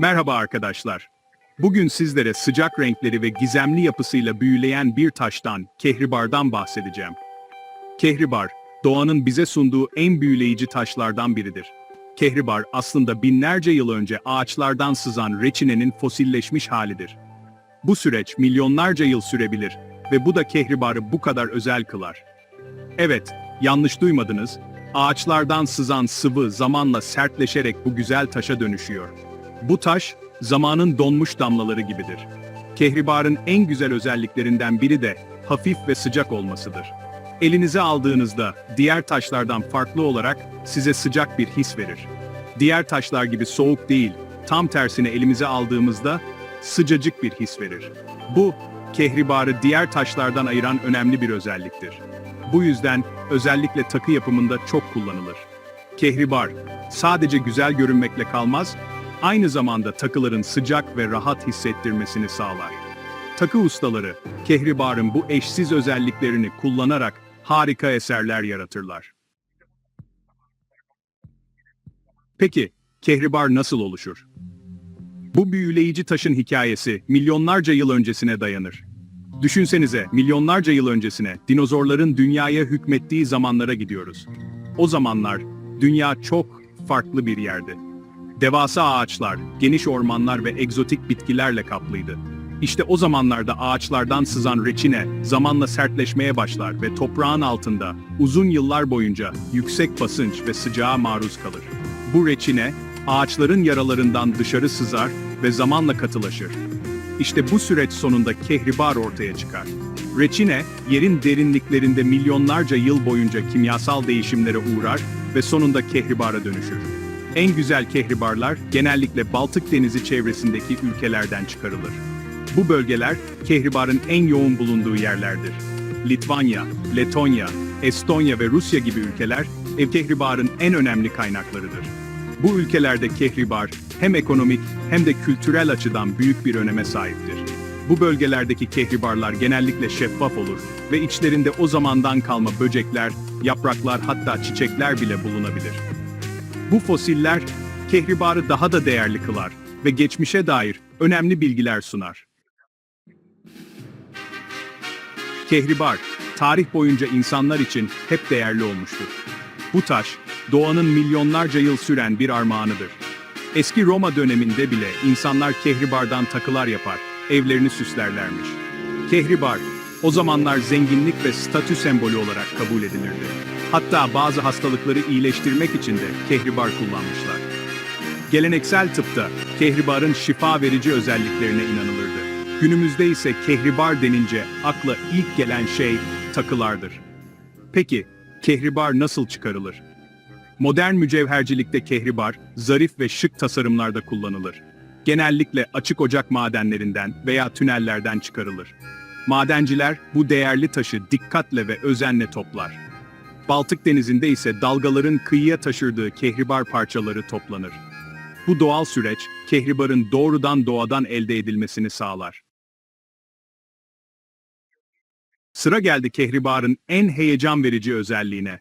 Merhaba arkadaşlar. Bugün sizlere sıcak renkleri ve gizemli yapısıyla büyüleyen bir taştan, kehribardan bahsedeceğim. Kehribar, doğanın bize sunduğu en büyüleyici taşlardan biridir. Kehribar aslında binlerce yıl önce ağaçlardan sızan reçinenin fosilleşmiş halidir. Bu süreç milyonlarca yıl sürebilir ve bu da kehribarı bu kadar özel kılar. Evet, yanlış duymadınız. Ağaçlardan sızan sıvı zamanla sertleşerek bu güzel taşa dönüşüyor. Bu taş, zamanın donmuş damlaları gibidir. Kehribarın en güzel özelliklerinden biri de hafif ve sıcak olmasıdır. Elinize aldığınızda diğer taşlardan farklı olarak size sıcak bir his verir. Diğer taşlar gibi soğuk değil, tam tersine elimize aldığımızda sıcacık bir his verir. Bu, kehribarı diğer taşlardan ayıran önemli bir özelliktir. Bu yüzden özellikle takı yapımında çok kullanılır. Kehribar sadece güzel görünmekle kalmaz, aynı zamanda takıların sıcak ve rahat hissettirmesini sağlar. Takı ustaları, kehribarın bu eşsiz özelliklerini kullanarak harika eserler yaratırlar. Peki, kehribar nasıl oluşur? Bu büyüleyici taşın hikayesi milyonlarca yıl öncesine dayanır. Düşünsenize, milyonlarca yıl öncesine, dinozorların dünyaya hükmettiği zamanlara gidiyoruz. O zamanlar, dünya çok farklı bir yerdi. Devasa ağaçlar, geniş ormanlar ve egzotik bitkilerle kaplıydı. İşte o zamanlarda ağaçlardan sızan reçine zamanla sertleşmeye başlar ve toprağın altında uzun yıllar boyunca yüksek basınç ve sıcağa maruz kalır. Bu reçine, ağaçların yaralarından dışarı sızar ve zamanla katılaşır. İşte bu süreç sonunda kehribar ortaya çıkar. Reçine, yerin derinliklerinde milyonlarca yıl boyunca kimyasal değişimlere uğrar ve sonunda kehribara dönüşür. En güzel kehribarlar genellikle Baltık Denizi çevresindeki ülkelerden çıkarılır. Bu bölgeler kehribarın en yoğun bulunduğu yerlerdir. Litvanya, Letonya, Estonya ve Rusya gibi ülkeler ev kehribarın en önemli kaynaklarıdır. Bu ülkelerde kehribar hem ekonomik hem de kültürel açıdan büyük bir öneme sahiptir. Bu bölgelerdeki kehribarlar genellikle şeffaf olur ve içlerinde o zamandan kalma böcekler, yapraklar hatta çiçekler bile bulunabilir. Bu fosiller kehribarı daha da değerli kılar ve geçmişe dair önemli bilgiler sunar. Kehribar, tarih boyunca insanlar için hep değerli olmuştur. Bu taş, doğanın milyonlarca yıl süren bir armağanıdır. Eski Roma döneminde bile insanlar kehribardan takılar yapar, evlerini süslerlermiş. Kehribar, o zamanlar zenginlik ve statü sembolü olarak kabul edilirdi. Hatta bazı hastalıkları iyileştirmek için de kehribar kullanmışlar. Geleneksel tıpta kehribarın şifa verici özelliklerine inanılırdı. Günümüzde ise kehribar denince akla ilk gelen şey takılardır. Peki, kehribar nasıl çıkarılır? Modern mücevhercilikte kehribar, zarif ve şık tasarımlarda kullanılır. Genellikle açık ocak madenlerinden veya tünellerden çıkarılır. Madenciler bu değerli taşı dikkatle ve özenle toplar. Baltık denizinde ise dalgaların kıyıya taşırdığı kehribar parçaları toplanır. Bu doğal süreç, kehribarın doğrudan doğadan elde edilmesini sağlar. Sıra geldi kehribarın en heyecan verici özelliğine.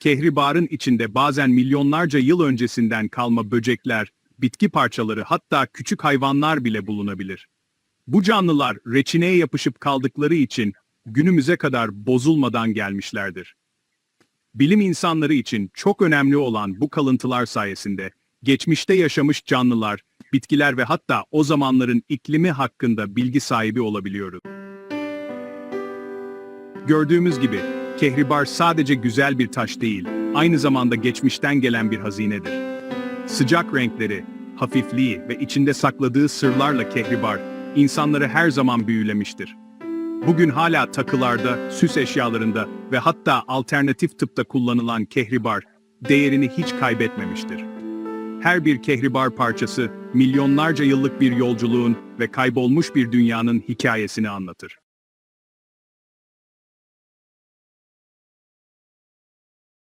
Kehribarın içinde bazen milyonlarca yıl öncesinden kalma böcekler, bitki parçaları hatta küçük hayvanlar bile bulunabilir. Bu canlılar reçineye yapışıp kaldıkları için günümüze kadar bozulmadan gelmişlerdir. Bilim insanları için çok önemli olan bu kalıntılar sayesinde geçmişte yaşamış canlılar, bitkiler ve hatta o zamanların iklimi hakkında bilgi sahibi olabiliyoruz. Gördüğümüz gibi, kehribar sadece güzel bir taş değil, aynı zamanda geçmişten gelen bir hazinedir. Sıcak renkleri, hafifliği ve içinde sakladığı sırlarla kehribar, insanları her zaman büyülemiştir. Bugün hala takılarda, süs eşyalarında ve hatta alternatif tıpta kullanılan kehribar, değerini hiç kaybetmemiştir. Her bir kehribar parçası, milyonlarca yıllık bir yolculuğun ve kaybolmuş bir dünyanın hikayesini anlatır.